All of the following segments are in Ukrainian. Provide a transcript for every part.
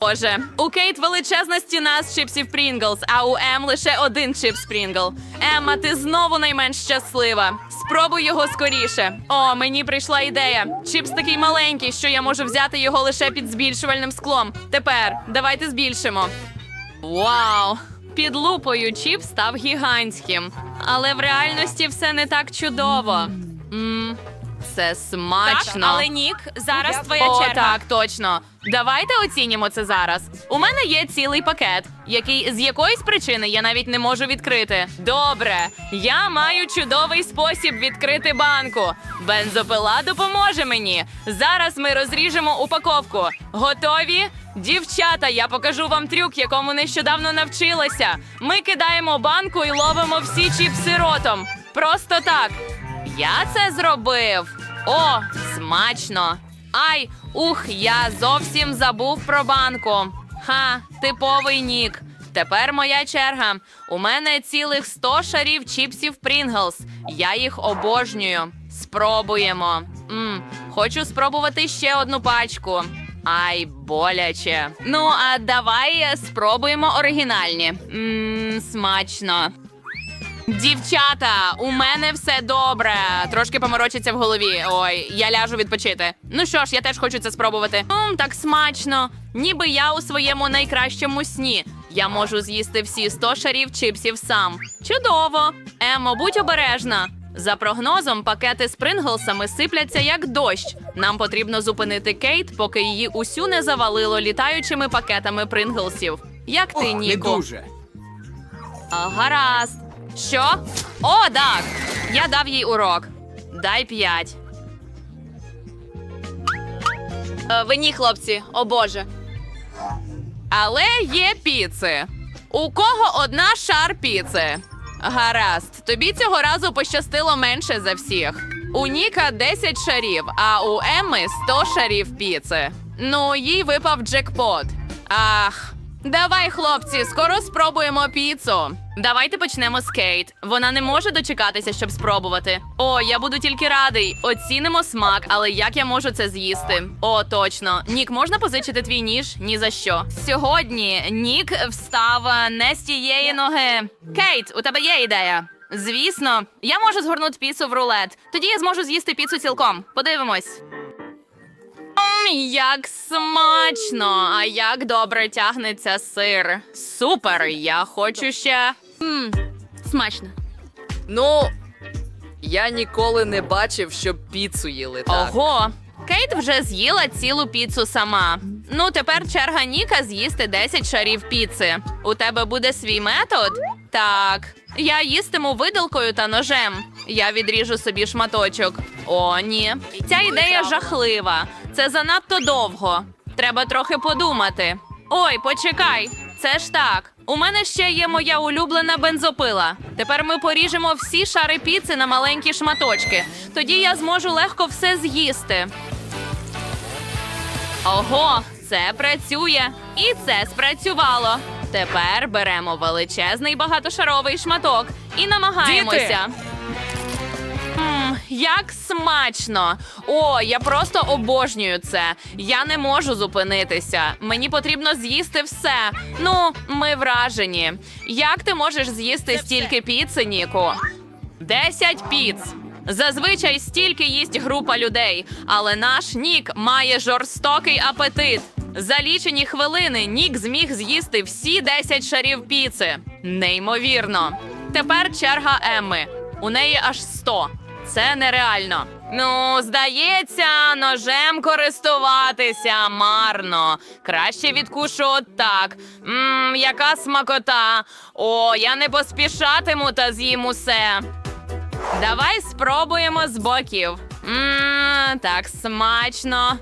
Боже, у Кейт величезна стіна з чипсів Прінглс, а у Ем лише один чипс Прінгл. Емма, ти знову найменш щаслива. Спробуй його скоріше. О, мені прийшла ідея. Чипс такий маленький, що я можу взяти його лише під збільшувальним склом. Тепер давайте збільшимо. Вау! Під лупою чіп став гігантським. Але в реальності все не так чудово. Мм, це смачно. Так, але Нік, зараз твоя О, черга. так, точно. Давайте оцінімо це зараз. У мене є цілий пакет, який з якоїсь причини я навіть не можу відкрити. Добре, я маю чудовий спосіб відкрити банку. Бензопила допоможе мені. Зараз ми розріжемо упаковку. Готові? Дівчата, я покажу вам трюк, якому нещодавно навчилася. Ми кидаємо банку і ловимо всі чіпси ротом. Просто так. Я це зробив. О, смачно. Ай, ух, я зовсім забув про банку. Ха, типовий нік. Тепер моя черга. У мене цілих 100 шарів чіпсів Прінглс. Я їх обожнюю. Спробуємо. м хочу спробувати ще одну пачку. Ай, боляче. Ну, а давай спробуємо оригінальні. Мм, смачно. Дівчата, у мене все добре. Трошки поморочиться в голові. Ой, я ляжу відпочити. Ну що ж, я теж хочу це спробувати. Мм, так смачно. Ніби я у своєму найкращому сні. Я можу з'їсти всі 100 шарів чипсів сам. Чудово. Емо, будь обережна. За прогнозом, пакети з принглсами сипляться як дощ. Нам потрібно зупинити Кейт, поки її усю не завалило літаючими пакетами принглсів. Як ти, Не Ніко? дуже. А, гаразд. Що? О, так. Я дав їй урок. Дай п'ять. Е, Ви ні, хлопці, о Боже. Але є піци. У кого одна шар піци? Гаразд, тобі цього разу пощастило менше за всіх. У Ніка 10 шарів, а у Емми 100 шарів піци. Ну, їй випав джекпот. Ах, давай, хлопці, скоро спробуємо піцу. Давайте почнемо з Кейт. Вона не може дочекатися, щоб спробувати. О, я буду тільки радий. Оцінимо смак, але як я можу це з'їсти? О, точно. Нік, можна позичити твій ніж? Ні за що. Сьогодні Нік встав е, не з тієї ноги. Кейт, у тебе є ідея? Звісно, я можу згорнути піцу в рулет. Тоді я зможу з'їсти піцу цілком. Подивимось. Як смачно! А як добре тягнеться сир. Супер! Я хочу ще. М, смачно. Ну, я ніколи не бачив, щоб піцу їли так. Ого! Кейт вже з'їла цілу піцу сама. Ну, тепер черга Ніка з'їсти 10 шарів піци. У тебе буде свій метод? Так. Я їстиму виделкою та ножем. Я відріжу собі шматочок. О, ні. Ця ідея жахлива. Це занадто довго. Треба трохи подумати. Ой, почекай. Це ж так. У мене ще є моя улюблена бензопила. Тепер ми поріжемо всі шари піци на маленькі шматочки. Тоді я зможу легко все з'їсти. Ого, це працює. І це спрацювало. Тепер беремо величезний багатошаровий шматок і намагаємося. М, як смачно! О, я просто обожнюю це. Я не можу зупинитися. Мені потрібно з'їсти все. Ну, ми вражені. Як ти можеш з'їсти стільки піци, Ніку? Десять піц. Зазвичай стільки їсть група людей, але наш Нік має жорстокий апетит. За лічені хвилини Нік зміг з'їсти всі 10 шарів піци. Неймовірно. Тепер черга Емми. У неї аж 100. Це нереально. Ну, здається, ножем користуватися марно. Краще відкушу отак. Мм, яка смакота. О, я не поспішатиму та з'їм усе. Давай спробуємо з боків. Мм, так смачно.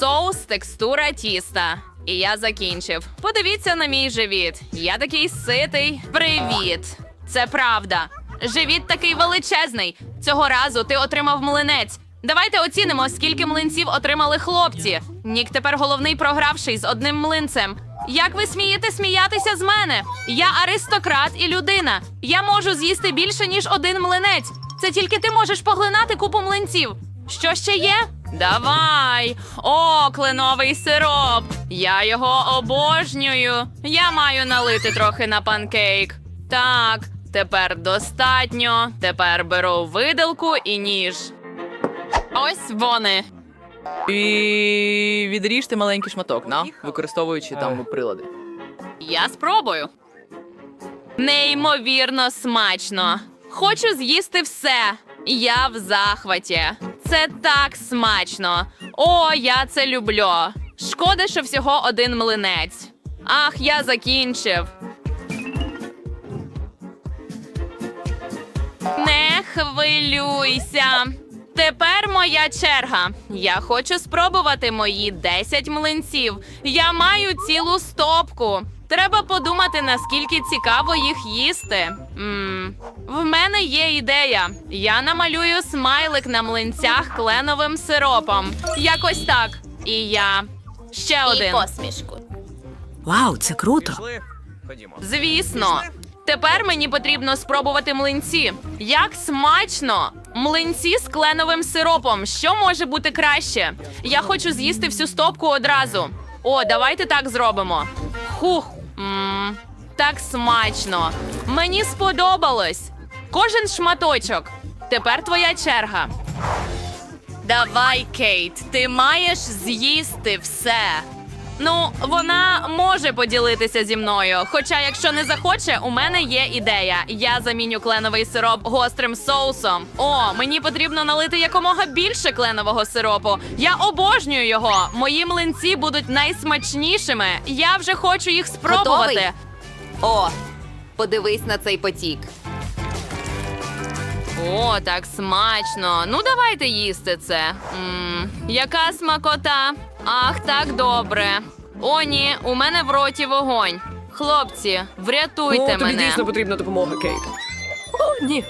Соус, текстура тіста. І я закінчив. Подивіться на мій живіт. Я такий ситий. Привіт. Це правда. Живіт такий величезний. Цього разу ти отримав млинець. Давайте оцінимо, скільки млинців отримали хлопці. Нік тепер головний програвший з одним млинцем. Як ви смієте сміятися з мене? Я аристократ і людина. Я можу з'їсти більше, ніж один млинець. Це тільки ти можеш поглинати купу млинців. Що ще є? Давай. О, кленовий сироп. Я його обожнюю. Я маю налити трохи на панкейк. Так, тепер достатньо. Тепер беру виделку і ніж. Ось вони. І відріжте маленький шматок, на, використовуючи там прилади. Я спробую. Неймовірно смачно. Хочу з'їсти все. Я в захваті. Це так смачно. О, я це люблю. Шкода, що всього один млинець. Ах, я закінчив. Не хвилюйся. Тепер моя черга. Я хочу спробувати мої 10 млинців. Я маю цілу стопку. Треба подумати, наскільки цікаво їх їсти. м В мене є ідея. Я намалюю смайлик на млинцях кленовим сиропом. Якось так. І я. Ще один. посмішку. Вау, це круто. Звісно. Тепер мені потрібно спробувати млинці. Як смачно! Млинці з кленовим сиропом. Що може бути краще? Я хочу з'їсти всю стопку одразу. О, давайте так зробимо. Хух. м так смачно. Мені сподобалось. Кожен шматочок. Тепер твоя черга. Давай, Кейт, ти маєш з'їсти все. Ну, вона може поділитися зі мною. Хоча, якщо не захоче, у мене є ідея. Я заміню кленовий сироп гострим соусом. О, мені потрібно налити якомога більше кленового сиропу. Я обожнюю його. Мої млинці будуть найсмачнішими. Я вже хочу їх спробувати. Готовий? О, подивись на цей потік. О, так смачно. Ну, давайте їсти це. м яка смакота. Ах, так добре. О, ні, у мене в роті вогонь. Хлопці, врятуйте О, тобі мене. дійсно потрібна допомога, Кейт. О, ні.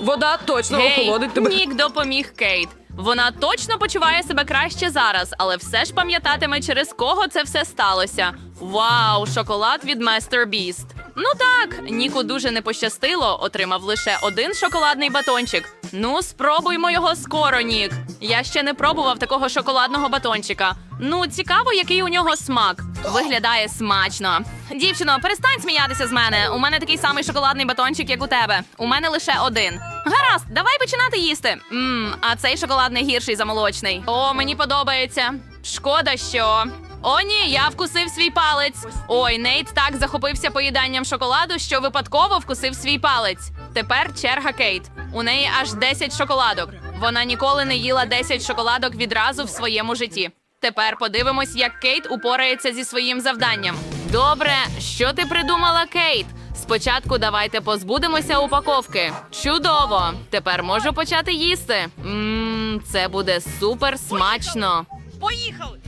Вода точно Гей, охолодить тебе. Нік допоміг Кейт. Вона точно почуває себе краще зараз, але все ж пам'ятатиме, через кого це все сталося. Вау, шоколад від Master Beast. Ну так, Ніку дуже не пощастило, отримав лише один шоколадний батончик. Ну, спробуймо його скоро, Нік. Я ще не пробував такого шоколадного батончика. Ну, цікаво, який у нього смак. Виглядає смачно. Дівчино, перестань сміятися з мене. У мене такий самий шоколадний батончик, як у тебе. У мене лише один. Гаразд, давай починати їсти. Мм, а цей шоколадний гірший за молочний. О, мені подобається. Шкода, що. О, ні, я вкусив свій палець. Ой, Нейт так захопився поїданням шоколаду, що випадково вкусив свій палець. Тепер черга Кейт. У неї аж 10 шоколадок. Вона ніколи не їла 10 шоколадок відразу в своєму житті. Тепер подивимось, як Кейт упорається зі своїм завданням. Добре, що ти придумала, Кейт? Спочатку давайте позбудемося упаковки. Чудово! Тепер можу почати їсти. Мм, це буде супер смачно. Поїхали!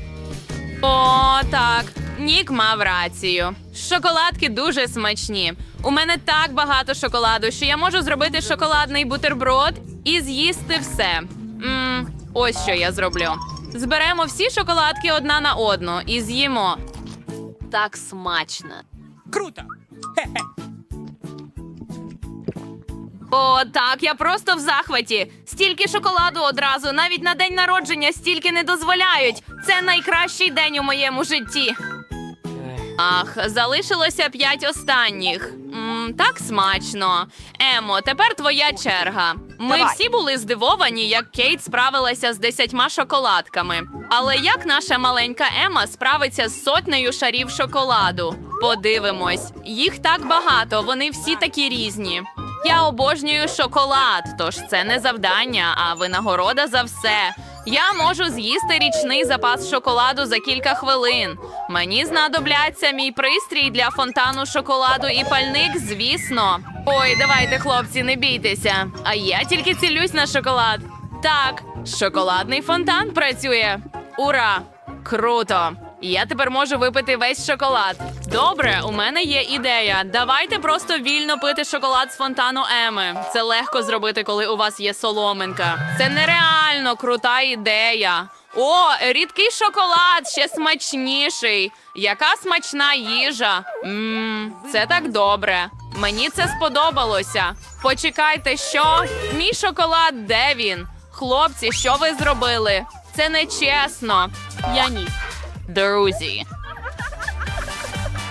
О, так. Нік мав рацію. Шоколадки дуже смачні. У мене так багато шоколаду, що я можу зробити шоколадний бутерброд і з'їсти все. Мм, ось що я зроблю. Зберемо всі шоколадки одна на одну і з'їмо. Так смачно. О, так, я просто в захваті. Стільки шоколаду одразу, навіть на день народження стільки не дозволяють. Це найкращий день у моєму житті. Ах, залишилося п'ять останніх. м так смачно. Емо, тепер твоя черга. Ми всі були здивовані, як Кейт справилася з десятьма шоколадками. Але як наша маленька Ема справиться з сотнею шарів шоколаду? Подивимось, їх так багато, вони всі такі різні. Я обожнюю шоколад, тож це не завдання, а винагорода за все. Я можу з'їсти річний запас шоколаду за кілька хвилин. Мені знадобляться мій пристрій для фонтану шоколаду і пальник, звісно. Ой, давайте, хлопці, не бійтеся. А я тільки цілюсь на шоколад. Так, шоколадний фонтан працює. Ура! Круто! Я тепер можу випити весь шоколад. Добре, у мене є ідея. Давайте просто вільно пити шоколад з фонтану Еми. Це легко зробити, коли у вас є соломинка. Це нереально крута ідея. О, рідкий шоколад ще смачніший. Яка смачна їжа. Мм, це так добре. Мені це сподобалося. Почекайте, що? Мій шоколад, де він? Хлопці, що ви зробили? Це не чесно. Я ні. Друзі.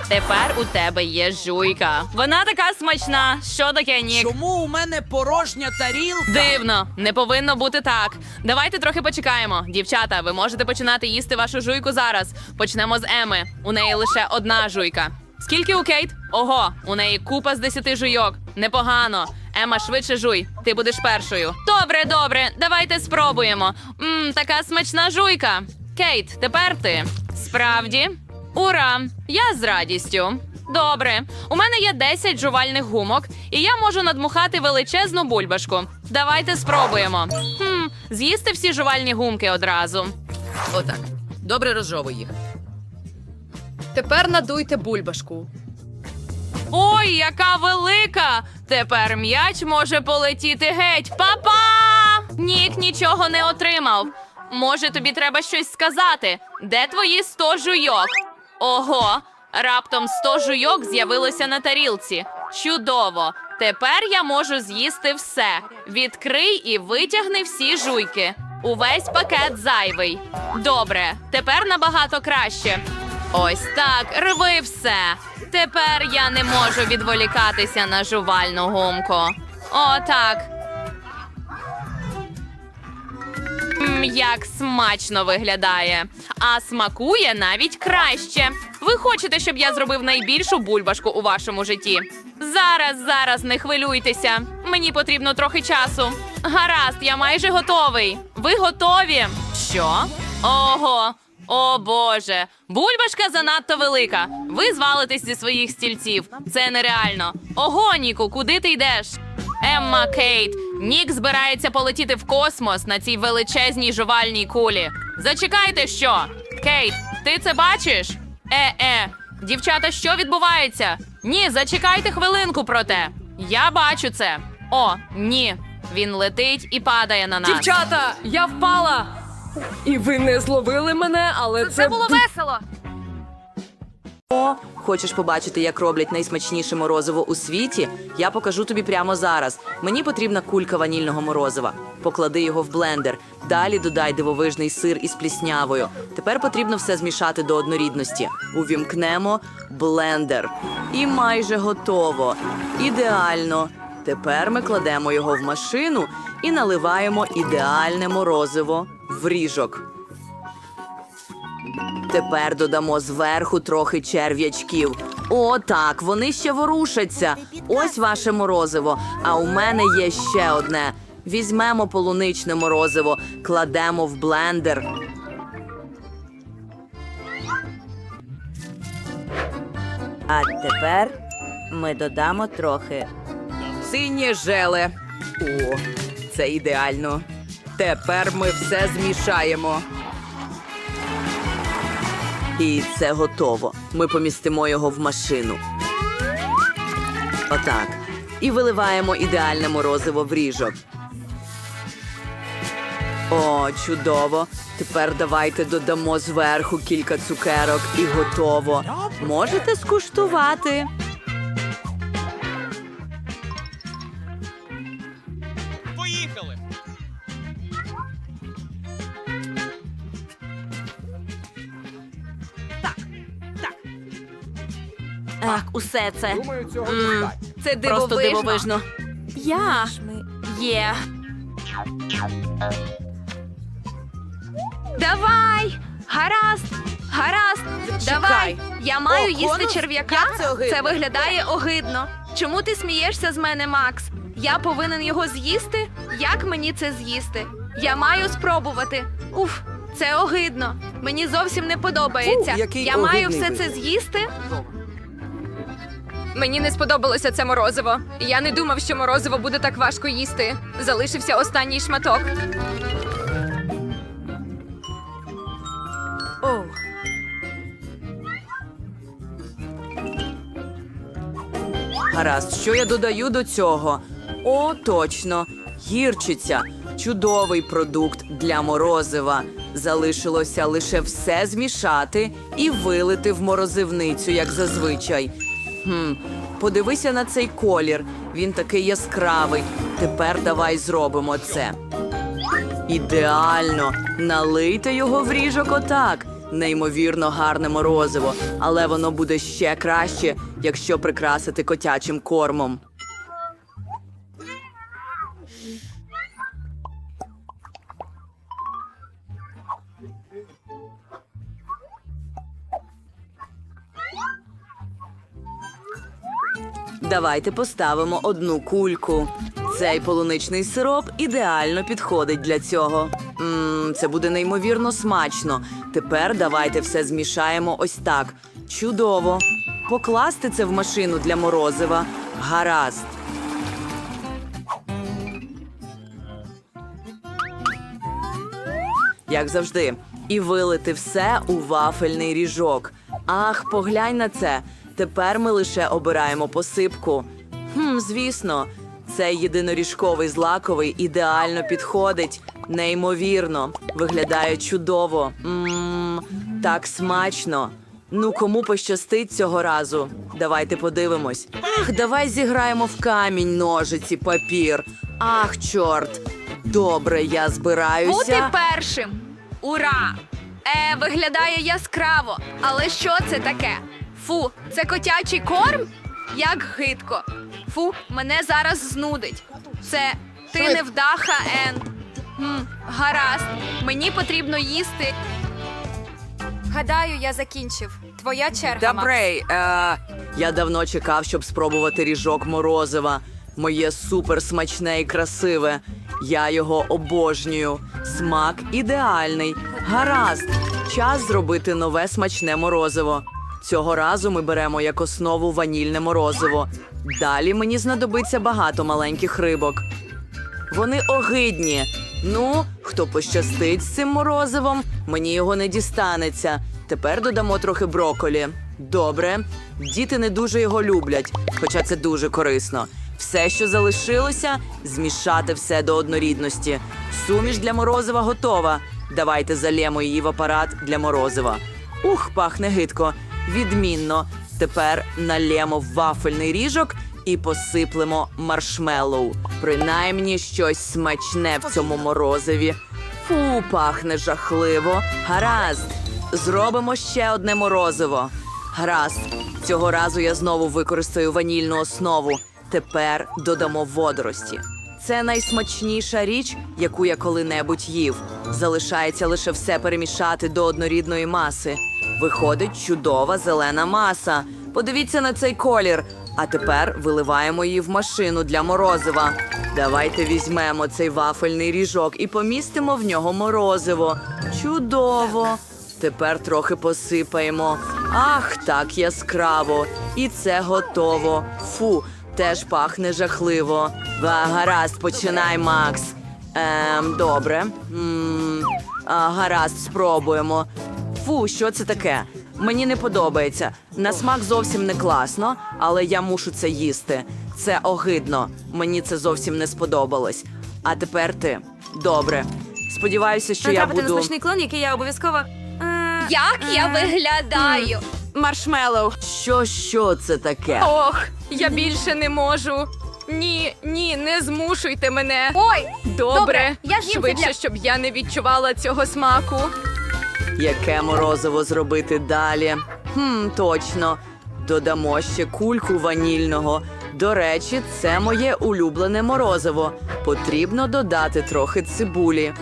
Тепер у тебе є жуйка. Вона така смачна. Що таке, Нік? Чому у мене порожня тарілка? Дивно, не повинно бути так. Давайте трохи почекаємо. Дівчата, ви можете починати їсти вашу жуйку зараз. Почнемо з Еми. У неї лише одна жуйка. Скільки у Кейт? Ого, у неї купа з десяти жуйок. Непогано. Ема, швидше жуй. Ти будеш першою. Добре, добре, давайте спробуємо. Мм, така смачна жуйка. Кейт, тепер ти. Справді? Ура! Я з радістю. Добре, у мене є 10 жувальних гумок, і я можу надмухати величезну бульбашку. Давайте спробуємо. Хм, з'їсти всі жувальні гумки одразу. Отак. Добре розжовуй їх. Тепер надуйте бульбашку. Ой, яка велика! Тепер м'яч може полетіти геть. Па-па! Нік нічого не отримав. Може, тобі треба щось сказати. Де твої 100 жуйок? Ого, раптом 100 жуйок з'явилося на тарілці. Чудово! Тепер я можу з'їсти все. Відкрий і витягни всі жуйки. Увесь пакет зайвий. Добре, тепер набагато краще. Ось так, рви все. Тепер я не можу відволікатися на жувальну гумку. О, так. Як смачно виглядає. А смакує навіть краще. Ви хочете, щоб я зробив найбільшу бульбашку у вашому житті? Зараз, зараз не хвилюйтеся. Мені потрібно трохи часу. Гаразд, я майже готовий. Ви готові? Що? Ого. О Боже, бульбашка занадто велика. Ви звалитесь зі своїх стільців. Це нереально. Ого, Ніку, куди ти йдеш? Емма Кейт, Нік збирається полетіти в космос на цій величезній жувальній кулі. Зачекайте, що? Кейт, ти це бачиш? Е-е, дівчата, що відбувається? Ні, зачекайте хвилинку проте. Я бачу це. О, ні. Він летить і падає на нас. Дівчата, я впала! І ви не зловили мене, але це, було весело. Хочеш побачити, як роблять найсмачніше морозиво у світі? Я покажу тобі прямо зараз. Мені потрібна кулька ванільного морозива. Поклади його в блендер. Далі додай дивовижний сир із пліснявою. Тепер потрібно все змішати до однорідності. Увімкнемо блендер. І майже готово. Ідеально. Тепер ми кладемо його в машину і наливаємо ідеальне морозиво в ріжок. Тепер додамо зверху трохи черв'ячків. О, так, вони ще ворушаться. Ось ваше морозиво. А у мене є ще одне. Візьмемо полуничне морозиво, кладемо в блендер. А тепер ми додамо трохи. Синє желе. О, це ідеально. Тепер ми все змішаємо. І це готово. Ми помістимо його в машину. Отак. І виливаємо ідеальне морозиво в ріжок. О, чудово. Тепер давайте додамо зверху кілька цукерок і готово. Можете скуштувати. Усе це. М, Це Просто дивовижно. дивовижно. Я є. Давай! Гаразд! Гаразд! Давай! Я маю О, їсти конус? черв'яка. Як це? Це виглядає огидно. Чому ти смієшся з мене, Макс? Я повинен його з'їсти? Як мені це з'їсти? Я маю спробувати. Уф, це огидно. Мені зовсім не подобається. Фу, який Я маю все це з'їсти. Мені не сподобалося це морозиво. Я не думав, що морозиво буде так важко їсти. Залишився останній шматок. Оу. Гаразд, що я додаю до цього? О, точно, гірчиця. Чудовий продукт для морозива. Залишилося лише все змішати і вилити в морозивницю, як зазвичай. Хм, подивися на цей колір. Він такий яскравий. Тепер давай зробимо це. Ідеально. Налийте його в ріжок отак. Неймовірно гарне морозиво, але воно буде ще краще, якщо прикрасити котячим кормом. Давайте поставимо одну кульку. Цей полуничний сироп ідеально підходить для цього. Мм, це буде неймовірно смачно. Тепер давайте все змішаємо ось так. Чудово. Покласти це в машину для морозива. Гаразд. Як завжди, і вилити все у вафельний ріжок. Ах, поглянь на це. Тепер ми лише обираємо посипку. Хм, звісно, цей єдиноріжковий злаковий ідеально підходить. Неймовірно, виглядає чудово. Мм, так смачно. Ну, кому пощастить цього разу? Давайте подивимось. Ах, давай зіграємо в камінь, ножиці, папір. Ах, чорт. Добре, я збираюся. Бути першим. Ура! Е, виглядає яскраво. Але що це таке? Фу, це котячий корм? Як гидко. Фу, мене зараз знудить. Це ти невдаха, Ен. Хм, гаразд, мені потрібно їсти. Гадаю, я закінчив. Твоя черга. Добрей, е, я давно чекав, щоб спробувати ріжок морозива. Моє супер смачне і красиве. Я його обожнюю. Смак ідеальний. Гаразд. Час зробити нове смачне морозиво. Цього разу ми беремо як основу ванільне морозиво. Далі мені знадобиться багато маленьких рибок. Вони огидні. Ну, хто пощастить з цим морозивом, мені його не дістанеться. Тепер додамо трохи броколі. Добре, діти не дуже його люблять, хоча це дуже корисно. Все, що залишилося, змішати все до однорідності. Суміш для морозива готова. Давайте залємо її в апарат для морозива. Ух, пахне гидко. Відмінно. Тепер налємо вафельний ріжок і посиплемо маршмеллоу. Принаймні щось смачне в цьому морозиві. Фу, пахне жахливо. Гаразд. Зробимо ще одне морозиво. Гаразд. Цього разу я знову використаю ванільну основу. Тепер додамо водорості. Це найсмачніша річ, яку я коли-небудь їв. Залишається лише все перемішати до однорідної маси. Виходить чудова зелена маса. Подивіться на цей колір. А тепер виливаємо її в машину для морозива. Давайте візьмемо цей вафельний ріжок і помістимо в нього морозиво. Чудово! Тепер трохи посипаємо. Ах, так яскраво. І це готово. Фу, теж пахне жахливо. Ва, гаразд, починай, Макс. Ем, добре. м а, гаразд, спробуємо. Фу, що це таке? Мені не подобається. На смак зовсім не класно, але я мушу це їсти. Це огидно. Мені це зовсім не сподобалось. А тепер ти. Добре. Сподіваюся, що я буду. клон, який я обов'язково. Як я виглядаю? Маршмеллоу. Що, що це таке? Ох, я більше не можу. Ні, ні, не змушуйте мене. Ой, Добре, Добре, я це швидше, для- щоб я не відчувала цього смаку. Яке морозиво зробити далі? Хм, точно. Додамо ще кульку ванільного. До речі, це моє улюблене морозиво. Потрібно додати трохи цибулі.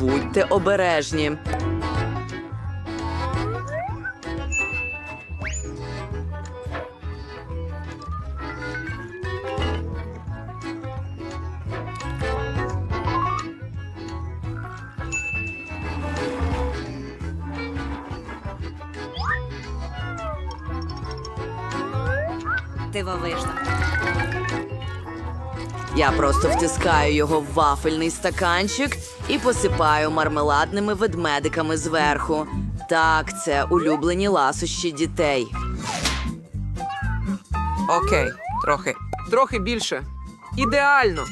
Будьте обережні. Дивовижно. Я просто втискаю його в вафельний стаканчик і посипаю мармеладними ведмедиками зверху. Так, це улюблені ласощі дітей. Окей, трохи. Трохи більше. Ідеально.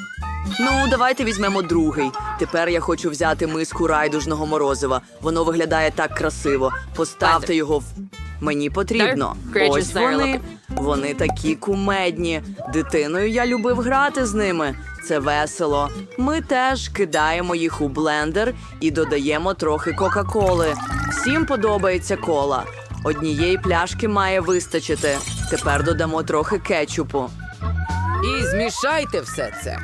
Ну, давайте візьмемо другий. Тепер я хочу взяти миску райдужного морозива. Воно виглядає так красиво. Поставте його в. Мені потрібно. Ось вони. Вони такі кумедні. Дитиною я любив грати з ними. Це весело. Ми теж кидаємо їх у блендер і додаємо трохи Кока-Коли. Всім подобається кола. Однієї пляшки має вистачити. Тепер додамо трохи кетчупу. І змішайте все це.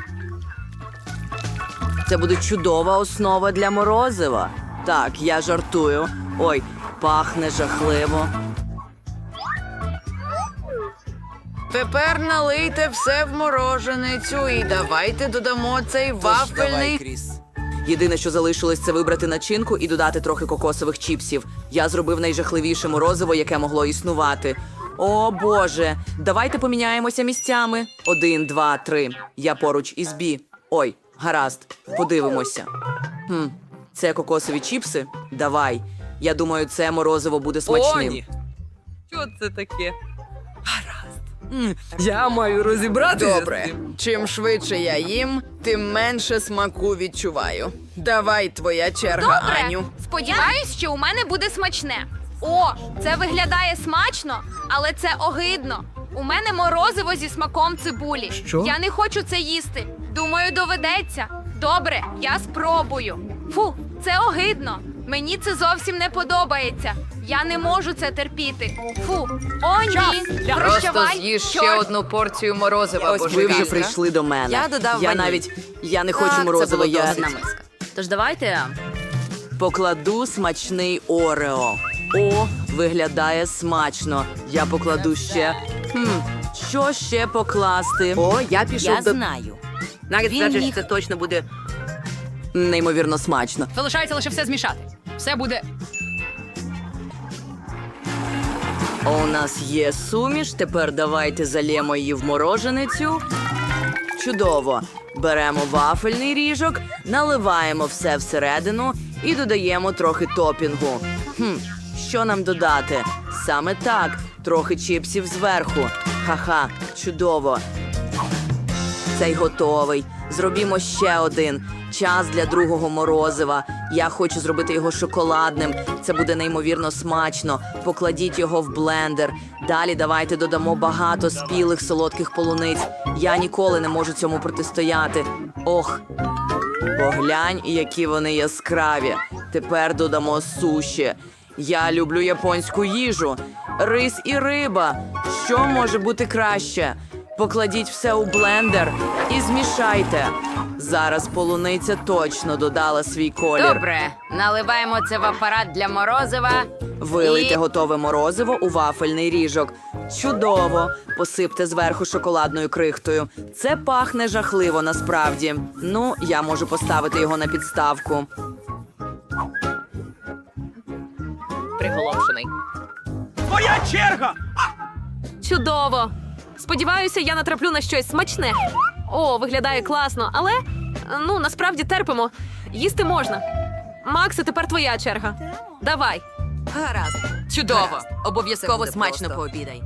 Це буде чудова основа для морозива. Так, я жартую. Ой, пахне жахливо. Тепер налийте все в мороженицю і давайте додамо цей вафельний. Кріс. Єдине, що залишилось, це вибрати начинку і додати трохи кокосових чіпсів. Я зробив найжахливіше морозиво, яке могло існувати. О Боже, давайте поміняємося місцями. Один, два, три. Я поруч із Бі. Ой, гаразд, подивимося. Хм, це кокосові чіпси? Давай. Я думаю, це морозиво буде смачним. Що це таке? Гаразд. Я маю розібратися. Добре. Чим швидше я їм, тим менше смаку відчуваю. Давай, твоя черга, Добре. Аню. Сподіваюсь, що у мене буде смачне. О, це виглядає смачно, але це огидно. У мене морозиво зі смаком цибулі. Що? Я не хочу це їсти. Думаю, доведеться. Добре, я спробую. Фу, це огидно. Мені це зовсім не подобається. Я не можу це терпіти. Фу, о ні. Просто Прощавай. з'їж ще Чорт. одну порцію морозива. Ось ви вже прийшли до мене. Я додав Я ваніль. навіть я не хочу морозиво я. Тож давайте. покладу смачний Орео. О, виглядає смачно. Я покладу ще. Хм, що ще покласти? О, я пішов Я до знаю. навіть він значить, міг- це точно буде неймовірно смачно. Залишається лише все змішати. Все буде. У нас є суміш. Тепер давайте залємо її в мороженицю. Чудово. Беремо вафельний ріжок, наливаємо все всередину і додаємо трохи топінгу. Хм, що нам додати? Саме так, трохи чіпсів зверху. Ха-ха, чудово. Цей готовий. Зробімо ще один. Час для другого морозива. Я хочу зробити його шоколадним. Це буде неймовірно смачно. Покладіть його в блендер. Далі давайте додамо багато спілих солодких полуниць. Я ніколи не можу цьому протистояти. Ох, поглянь, які вони яскраві. Тепер додамо суші. Я люблю японську їжу. Рис і риба. Що може бути краще? Покладіть все у блендер і змішайте. Зараз полуниця точно додала свій колір. Добре, наливаємо це в апарат для морозива. Вилийте І- готове морозиво у вафельний ріжок. Чудово! Посипте зверху шоколадною крихтою. Це пахне жахливо насправді. Ну, я можу поставити його на підставку. приголомшений. Твоя черга! Чудово! Сподіваюся, я натраплю на щось смачне. О, виглядає класно, але Ну, насправді терпимо. Їсти можна. Макси, тепер твоя черга. Давай. Гаразд. Чудово. Гаразд. Обов'язково смачно просто. пообідай.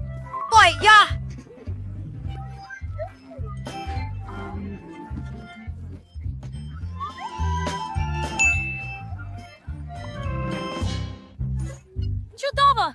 Ой, я! Чудово!